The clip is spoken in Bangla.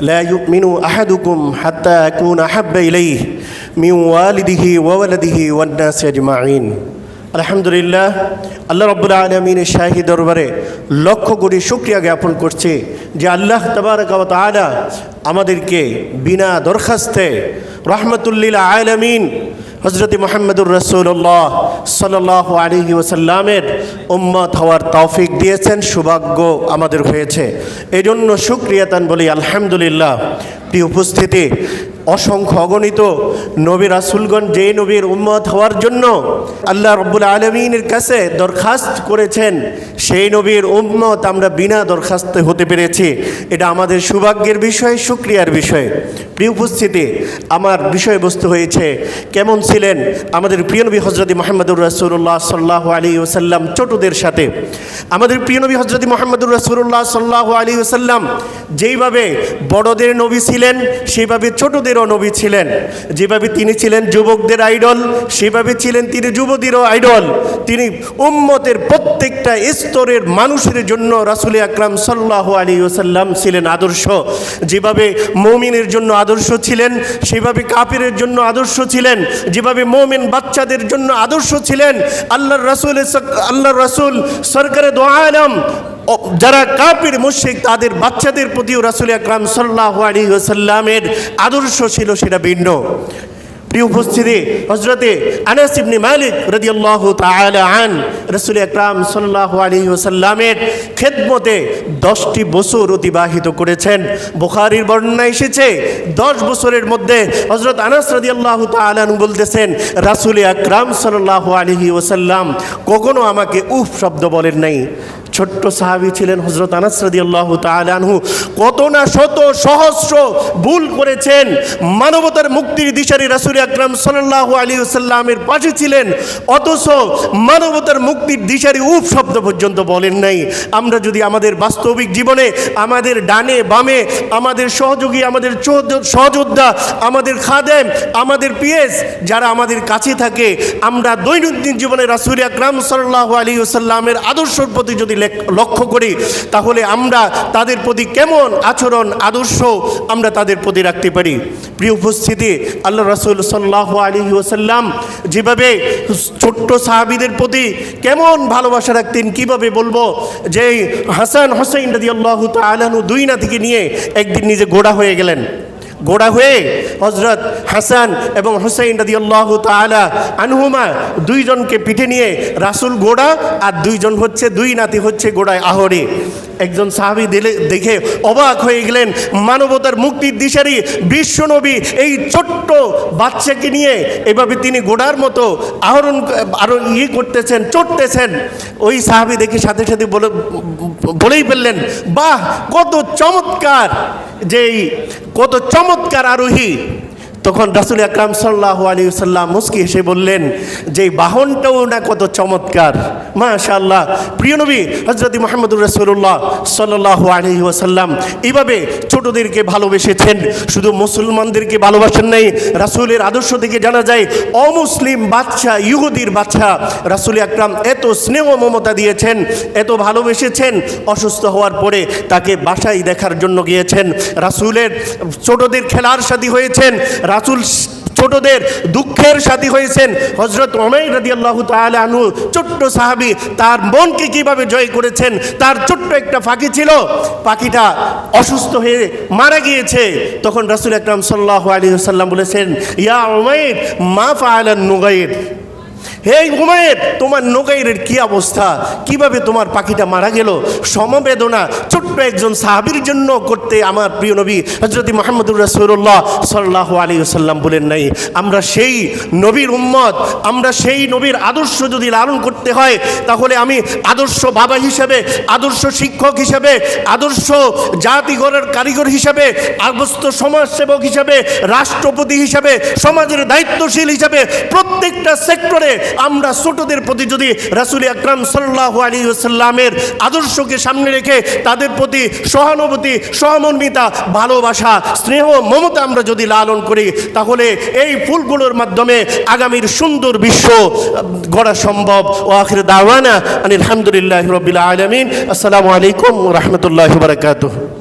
لا يؤمن أحدكم حتى أكون أحب إليه من والده وولده والناس أجمعين আলহামদুলিল্লাহ আল্লাহ রব্বুল আলমিনের শাহী দরবারে লক্ষ কোটি শুক্রিয়া জ্ঞাপন করছে যে আল্লাহ তবারকাত আলা আমাদেরকে বিনা দরখাস্তে রহমতুল্লিল আলমিন হজরত মোহাম্মদুর রসুল্লাহ সাল্লাহ ওসাল্লামের উম্মত হওয়ার তৌফিক দিয়েছেন, সৌভাগ্য আমাদের হয়েছে। এই জন্য সুক্রিয়াতান বলি আলহামদুলিল্লাহ। প্রিয় উপস্থিতি, অসংখ্য অগণিত নবী রাসুলগণ যে নবীর উম্মত হওয়ার জন্য আল্লাহ রব্বুল আলমিনের কাছে দরখাস্ত করেছেন, সেই নবীর উম্মত আমরা বিনা দরখাস্তে হতে পেরেছি। এটা আমাদের সৌভাগ্যের বিষয় সুক্রিয়ার বিষয়। প্রিয় উপস্থিতি, আমার বিষয়বস্তু হয়েছে, কেমন ছিলেন আমাদের প্রিয় নবী হজরত মোহাম্মদুর রাসুল্লাহ সাল্লাহ আলী ওসাল্লাম ছোটদের সাথে। আমাদের প্রিয় নবী হজরত মোহাম্মদুর রাসুল্লাহ সাল্লাহ আলী ওসাল্লাম যেইভাবে বড়দের নবী ছিলেন সেইভাবে ছোটদেরও নবী ছিলেন। যেভাবে তিনি ছিলেন যুবকদের আইডল, সেভাবে ছিলেন তিনি যুবতীরও আইডল। তিনি উম্মতের প্রত্যেকটা স্তরের মানুষের জন্য রাসুল আকরাম সাল্লাহ আলী ওসাল্লাম ছিলেন আদর্শ। যেভাবে মৌমিনের জন্য আদর্শ ছিলেন, সেভাবে কাপিরের জন্য আদর্শ ছিলেন। যেভাবে মৌমিন বাচ্চাদের জন্য আদর্শ ছিলেন আল্লাহ রসুল আল্লাহ রসুল সরকারে দোয়া আলম। ও যারা কাপির মুশিক তাদের বাচ্চাদের প্রতিও রাসুল আকরাম সাল্লাহ আলী সাল্লামের আদর্শ ছিল সেটা ভিন্ন। প্রিয় উপস্থিতি হজরতে আনাস ইবনে মালিক রাদিয়াল্লাহু আন, রাসূল আকরাম সাল্লাল্লাহু আলাইহি ওয়াসাল্লামের খেদমতে দশটি বছর অতিবাহিত করেছেন। বুখারীর বর্ণনা এসেছে, দশ বছরের মধ্যে হজরত আনাস রাদিয়াল্লাহু তাআলা আনহু বলতেছেন, রাসূল আকরাম সাল্লাল্লাহু আলাইহি ওয়াসাল্লাম কখনো আমাকে উফ শব্দ বলেন নাই। ছোট্ট সাহাবি ছিলেন হজরত আনাস রাদিয়াল্লাহ তালানহু কত না শত সহস্র ভুল করেছেন। মানবতার মুক্তির দিশারি রাসুল আকরাম সাল্লাহ আলী সাল্লামের পাশে ছিলেন। অথচ মানবতার মুক্তির দিশারি উপ শব্দ পর্যন্ত বলেন নাই। আমরা যদি আমাদের বাস্তবিক জীবনে, আমাদের ডানে বামে, আমাদের সহযোগী, আমাদের সহযোদ্ধা, আমাদের খাদেম, আমাদের পিএস যারা আমাদের কাছে থাকে, আমরা দৈনন্দিন জীবনে রাসুল আকরাম সাল্লাহ আলী সাল্লামের আদর্শের প্রতি যদি লক্ষ্য করি, তাহলে আমরা তাদের প্রতি কেমন আচরণ, আদর্শ আমরা তাদের প্রতি রাখতে পারি? প্রিয় উপস্থিতি, আল্লাহ রসুল সাল্লাহ আলী ওসাল্লাম যেভাবে ছোট্ট সাহাবিদের প্রতি কেমন ভালোবাসা রাখতেন, কীভাবে বলব যে হাসান হোসেন রাজি আল্লাহ তালানু দুই নাতিকে নিয়ে একদিন নিজে গোড়া হয়ে গেলেন। গোড়া হয়ে হজরত হাসান এবং হুসাইন রাজি আল্লাহ তালা আনহুমা দুইজনকে পিঠে নিয়ে রাসুল গোড়া আর দুইজন হচ্ছে, দুই নাতি হচ্ছে গোড়ায় আহরে। একজন সাহাবি দিলে দেখে অবাক হয়ে গেলেন। মানবতার মুক্তির দিশারি বিশ্বনবী এই ছোট্ট বাচ্চাকে নিয়ে এভাবে তিনি গোড়ার মতো আহরণ, আরও ইয়ে করতেছেন, চড়তেছেন। ওই সাহাবি দেখে সাথে সাথে বলে, বলেই ফেললেন, বাহ, কত চমৎকার, যেই কত চমৎকার আরোহী। তখন রাসুল আকরাম সাল্লাহ আলী সাল্লাম মুস্কি হেসে বললেন যে বাহনটাও না কত চমৎকার। মাশাল্লাহ প্রিয় নবী হজরত মোহাম্মদুর রসুল্লাহ সাল্লাহ আলী ওসাল্লাম এইভাবে ছোটদেরকে ভালোবেসেছেন। শুধু মুসলমানদেরকে ভালোবাসেন নাই, রাসুলের আদর্শ থেকে জানা যায়, অমুসলিম বাচ্চা ইহুদির বাচ্চা রাসুল আকরাম এত স্নেহ মমতা দিয়েছেন, এত ভালোবেসেছেন, অসুস্থ হওয়ার পরে তাকে বাসায় দেখার জন্য গিয়েছেন। রাসুলের ছোটদের খেলার সাথী হয়েছেন রাসুল ছোটদের দুঃখের সাথী হয়েছেন হজরত ওমাই রাজি আল্লাহ আনু ছোট্ট সাহাবি, তার মনকে কীভাবে জয় করেছেন? তার ছোট্ট একটা পাখি ছিল। পাখিটা অসুস্থ হয়ে মারা গিয়েছে। তখন রাসুল আকরাম সাল্লাহ আলী সাল্লাম বলেছেন, ইয়া ওমাইর মা ফায়ালান নুগাইর। হে হুমায়ের তোমার নোগাইরের কি অবস্থা? কীভাবে তোমার পাখিটা মারা গেল? সমবেদনা ছোট্ট একজন সাহাবির জন্য করতে আমার প্রিয় নবী হজরত মোহাম্মদুর রাসুল্লাহ সাল্লাহ আলী বলেন নাই, আমরা সেই নবীর উম্মত, আমরা সেই নবীর আদর্শ যদি লালন করতে হয়, তাহলে আমি আদর্শ বাবা হিসেবে, আদর্শ শিক্ষক হিসেবে, আদর্শ জাতিগরের কারিগর হিসেবে, আদর্শ সমাজসেবক হিসেবে, রাষ্ট্রপতি হিসেবে, সমাজের দায়িত্বশীল হিসেবে প্রত্যেকটা সেক্টরে আমরা ছোটদের প্রতি যদি রাসুল আকরাম সাল্লাহ আলী সাল্লামের আদর্শকে সামনে রেখে তাদের প্রতি সহানুভূতি, সহমর্মিতা, ভালোবাসা, স্নেহ, মমতা আমরা যদি লালন করি, তাহলে এই ফুলগুলোর মাধ্যমে আগামীর সুন্দর বিশ্ব গড়া সম্ভব। ও আখির দাওয়ানা আলহামদুলিল্লাহ রবিল আলমিন। আসসালামু আলাইকুম রহমতুল্লাহ বারকাতুহ।